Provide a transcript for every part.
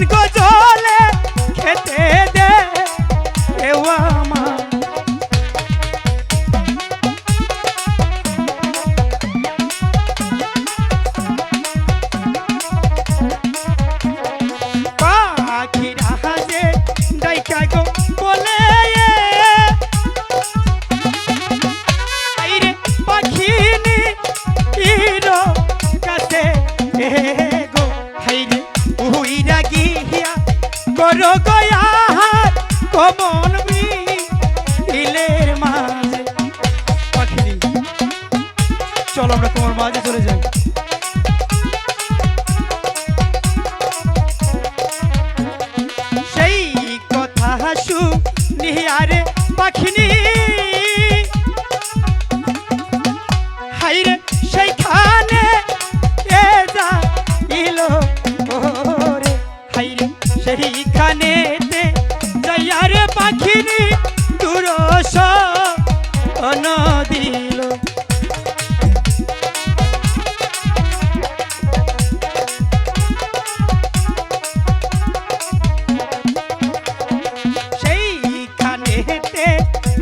你看 করো Gaya common B ইলের মাঝে। চলো আমরা তোমার মাঝে চলে যাই।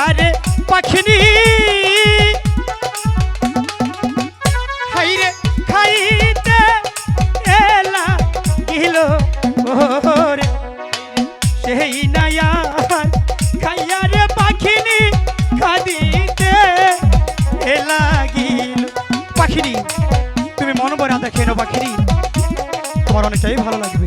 দেখার পাখিনি। হাইরে খাইতে এলা গিল ওরে। সেই নায়ার খাইয়ার পাখিনি, খাদিতে এলা গিল। পাখিনি, তুমি মন ভরা দেখে নো পাখিনি। তোমার অনেকটাই ভালো লাগবে।